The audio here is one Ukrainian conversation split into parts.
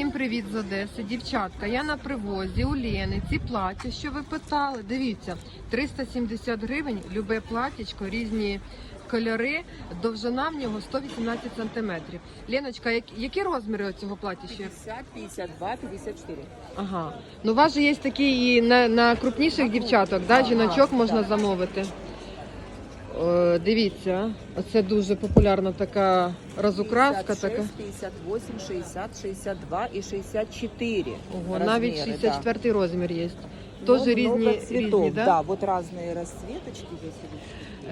Всім привіт з Одеси. Дівчатка, я на привозі у Лени. Ці плаття, що ви питали, дивіться, 370 гривень, любе платтячко, різні кольори, довжина в нього 118 сантиметрів. Леночка, як- які розміри цього плаття ще? 50, 52, 54. Ага. Ну, у вас же є такі і на, на крупніших дівчаток, да? Жіночок можна замовити. Е, дивіться, оце дуже популярна така розукраска. Така. 56, 58, 60, 62 и 64 Ого, размеры, навіть да. 64 розмір є. Ну, Тоже много різні, цветов, різні, да? да? вот разные расцветочки здесь идут.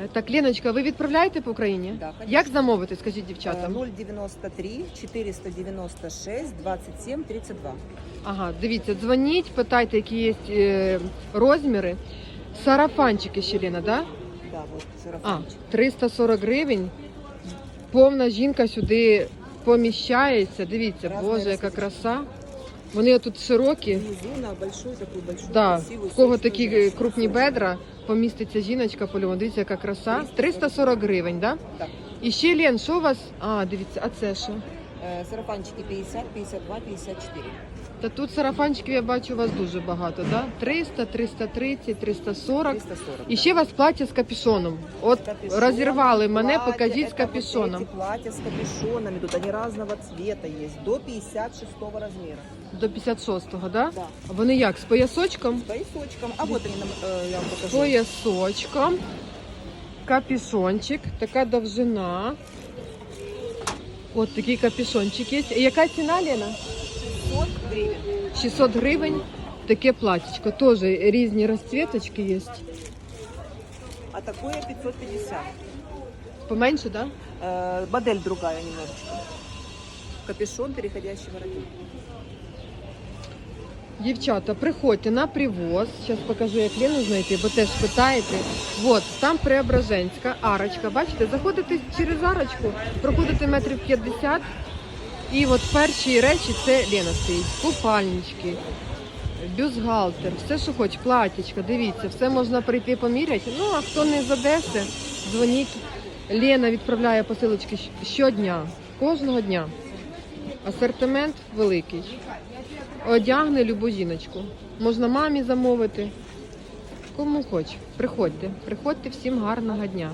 Е, Так, Леночка, ви відправляєте по Україні? Да, конечно. Як замовити, скажіть Э, дівчатам? 093 496 27 32. Ага, дивіться, дзвоніть, питайте, які є е, розміри. Сарафанчики ще Лена, да? Да, вот А, сарафанчик. 340 гривень. Повна жінка сюди поміщається. Дивіться, Разна боже, яка розмірочка. краса. Вони тут широкі. Внизу на большой такой большой Да, красивый. в кого сочный такі женщина. крупні бедра, поміститься жіночка по Дивіться, яка краса. 340 гривень, да? Так. І ще Лен, що у вас? А, дивіться, а це що? Э, Сарафанчики 50, 52, 54. Та тут сарафанчиків я бачу у вас дуже багато, да? 300, 330, 340. 340. І да. ще у вас плаття з капюшоном. От С капюшоном, розірвали мене, платья, покажіть з это капюшоном. Вот эти платья с капюшонами, тут они разного цвета есть, до 56 размера. До 56-го, да? Да. Вони як, з поясочком? С поясочком. А вот они, нам, э, я вам З покажу. поясочком. Капюшончик, така довжина. От такий капюшончик є. І яка ціна, Лена? 600 гривень. Таке платічко. Теж різні розцвіточки є. А такое 550. Поменше, так? Да? Э, модель другая немножечко. Капюшон, переходящий воротник. Дівчата, приходьте на привоз. Зараз покажу, як Лену знайти, бо теж питаєте. От, там Преображенська арочка. Бачите, заходите через арочку, проходите метрів 50. І от перші речі це Лена стоїть. Купальнички, бюстгальтер, все, що хоч, платічка, дивіться, все можна прийти поміряти. Ну, а хто не з Одеси, дзвоніть. Лена відправляє посилочки щодня, кожного дня. Асортимент великий. Одягне любу жіночку. Можна мамі замовити. Кому хоч. Приходьте. Приходьте всім гарного дня.